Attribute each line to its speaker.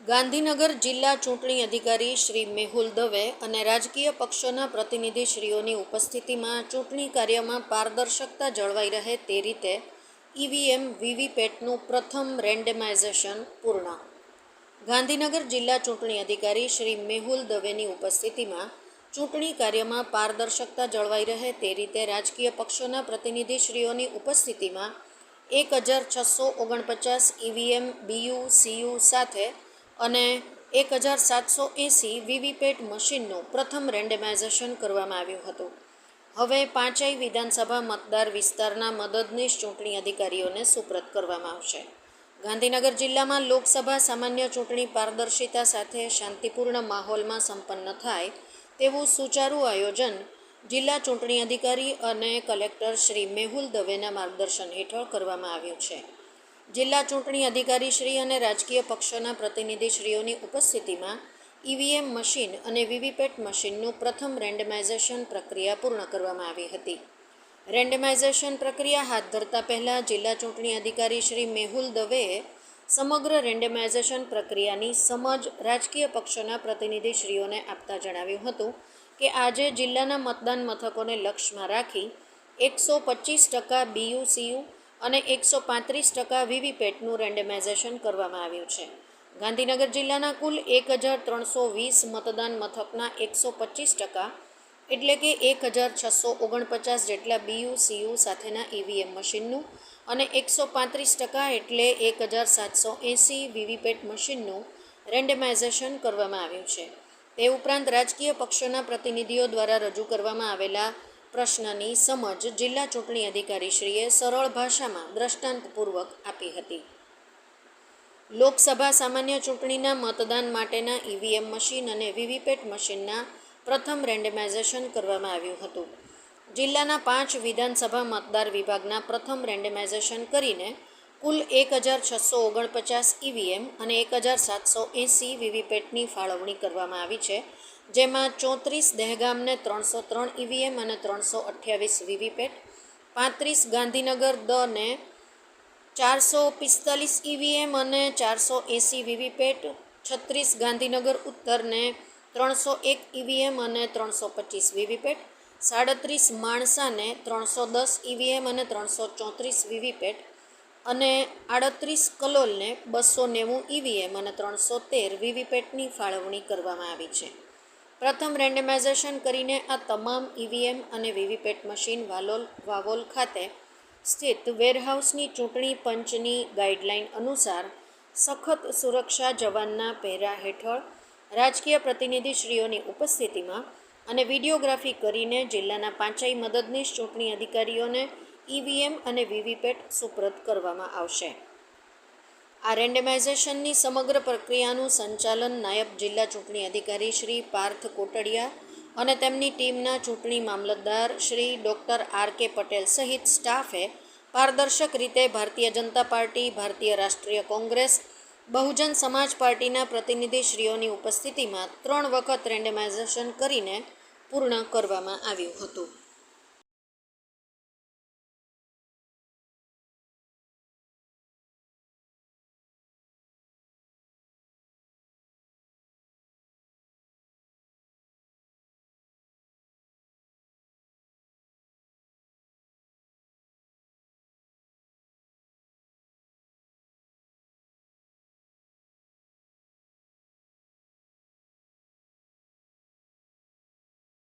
Speaker 1: ગાંધીનગર જિલ્લા ચૂંટણી અધિકારી શ્રી મેહુલ દવે અને રાજકીય પક્ષોના પ્રતિનિધિશ્રીઓની ઉપસ્થિતિમાં ચૂંટણી કાર્યમાં પારદર્શકતા જળવાઈ રહે તે રીતે ઈવીએમ વીવીપેટનું પ્રથમ રેન્ડમાઇઝેશન પૂર્ણ. ગાંધીનગર જિલ્લા ચૂંટણી અધિકારી શ્રી મેહુલ દવેની ઉપસ્થિતિમાં ચૂંટણી કાર્યમાં પારદર્શકતા જળવાઈ રહે તે રીતે રાજકીય પક્ષોના પ્રતિનિધિશ્રીઓની ઉપસ્થિતિમાં એક હજાર છસો ઓગણપચાસ ઈવીએમ બીયુ સીયુ સાથે અને એક હજાર સાતસો એંસી વીવીપેટ મશીનનું પ્રથમ રેન્ડમાઇઝેશન કરવામાં આવ્યું હતું. હવે પાંચેય વિધાનસભા મતદાર વિસ્તારના મદદનીશ ચૂંટણી અધિકારીઓને સુપ્રત કરવામાં આવશે. ગાંધીનગર જિલ્લામાં લોકસભા સામાન્ય ચૂંટણી પારદર્શિતા સાથે શાંતિપૂર્ણ માહોલમાં સંપન્ન થાય તેવું સુચારુ આયોજન જિલ્લા ચૂંટણી અધિકારી અને કલેક્ટર શ્રી મેહુલ દવેના માર્ગદર્શન હેઠળ કરવામાં આવ્યું છે. જિલ્લા ચૂંટણી અધિકારી શ્રી અને રાજકીય પક્ષોના પ્રતિનિધિશ્રીઓની ઉપસ્થિતિમાં ઈવીએમ મશીન અને વીવીપેટ મશીનનું પ્રથમ રેન્ડમાઇઝેશન પ્રક્રિયા પૂર્ણ કરવામાં આવી હતી. રેન્ડમાઇઝેશન પ્રક્રિયા હાથ ધરતા પહેલાં જિલ્લા ચૂંટણી અધિકારી શ્રી મેહુલ દવેએ સમગ્ર રેન્ડમાઇઝેશન પ્રક્રિયાની સમજ રાજકીય પક્ષોના પ્રતિનિધિશ્રીઓને આપતા જણાવ્યું હતું કે આજે જિલ્લાના મતદાન મથકોને લક્ષ્યમાં રાખી એકસો પચીસ ટકા બીયુસીયુ અને એકસો પાંત્રીસ ટકા વીવીપેટનું રેન્ડમાઇઝેશન કરવામાં આવ્યું છે. ગાંધીનગર જિલ્લાના કુલ એક હજાર ત્રણસો વીસ મતદાન મથકના એકસો પચીસ ટકા, એટલે કે એક હજાર છસો ઓગણપચાસ જેટલા બીયુ, સીયુ સાથેના ઈવીએમ મશીનનું અને એકસો પાંત્રીસ ટકા એટલે એક હજાર સાતસો એંસી વીવીપેટ મશીનનું રેન્ડમાઇઝેશન કરવામાં આવ્યું છે. તે ઉપરાંત રાજકીય પક્ષોના પ્રતિનિધિઓ દ્વારા રજૂ કરવામાં આવેલા પ્રશ્નની સમજ જિલ્લા ચૂંટણી અધિકારીશ્રીએ સરળ ભાષામાં દ્રષ્ટાંતપૂર્વક આપી હતી. લોકસભા સામાન્ય ચૂંટણીના મતદાન માટેના ઈવીએમ મશીન અને વીવીપેટ મશીનના પ્રથમ રેન્ડમાઇઝેશન કરવામાં આવ્યું હતું. જિલ્લાના પાંચ વિધાનસભા મતદાર વિભાગના પ્રથમ રેન્ડમાઇઝેશન કરીને કુલ એક હજાર છસો ઓગણપચાસ ઈવીએમ અને એક હજાર સાતસો એંસી વીવીપેટની ફાળવણી કરવામાં આવી છે. જેમાં ચોત્રીસ દહેગામને ત્રણસો ત્રણ ઈવીએમ અને ત્રણસો અઠ્યાવીસ વીવીપેટ, પાંત્રીસ ગાંધીનગર દને ચારસો પિસ્તાલીસ ઈવીએમ અને ચારસો એંસી વીવીપેટ, છત્રીસ ગાંધીનગર ઉત્તરને ત્રણસો એક ઈવીએમ અને ત્રણસો પચીસ વીવીપેટ, સાડત્રીસ માણસાને ત્રણસો દસ ઈવીએમ અને ત્રણસો ચોત્રીસ વીવીપેટ અને આડત્રીસ કલોલને બસો નેવું ઈવીએમ અને ત્રણસો તેર વીવીપેટની ફાળવણી કરવામાં આવી છે. પ્રથમ રેન્ડમાઇઝેશન કરીને આ તમામ ઈવીએમ અને વીવીપેટ મશીન વાલોલ, વાવોલ ખાતે સ્થિત વેરહાઉસની ચૂંટણી પંચની ગાઈડલાઇન અનુસાર સખત સુરક્ષા જવાનના પહેરા હેઠળ રાજકીય પ્રતિનિધિશ્રીઓની ઉપસ્થિતિમાં અને વિડીયોગ્રાફી કરીને જિલ્લાના પાંચેય મદદનીશ ચૂંટણી અધિકારીઓને ઈવીએમ અને વીવીપેટ સુપ્રત કરવામાં આવશે. આ રેન્ડમાઇઝેશનની સમગ્ર પ્રક્રિયાનું સંચાલન નાયબ જિલ્લા ચૂંટણી અધિકારી શ્રી પાર્થ કોટડિયા અને તેમની ટીમના ચૂંટણી મામલતદાર Shri doctor R K Patel સહિત સ્ટાફે પારદર્શક રીતે ભારતીય જનતા પાર્ટી, ભારતીય રાષ્ટ્રીય કોંગ્રેસ, બહુજન સમાજ પાર્ટીના પ્રતિનિધિશ્રીઓની ઉપસ્થિતિમાં ત્રણ વખત રેન્ડમાઇઝેશન કરીને પૂર્ણ કરવામાં આવ્યું હતું.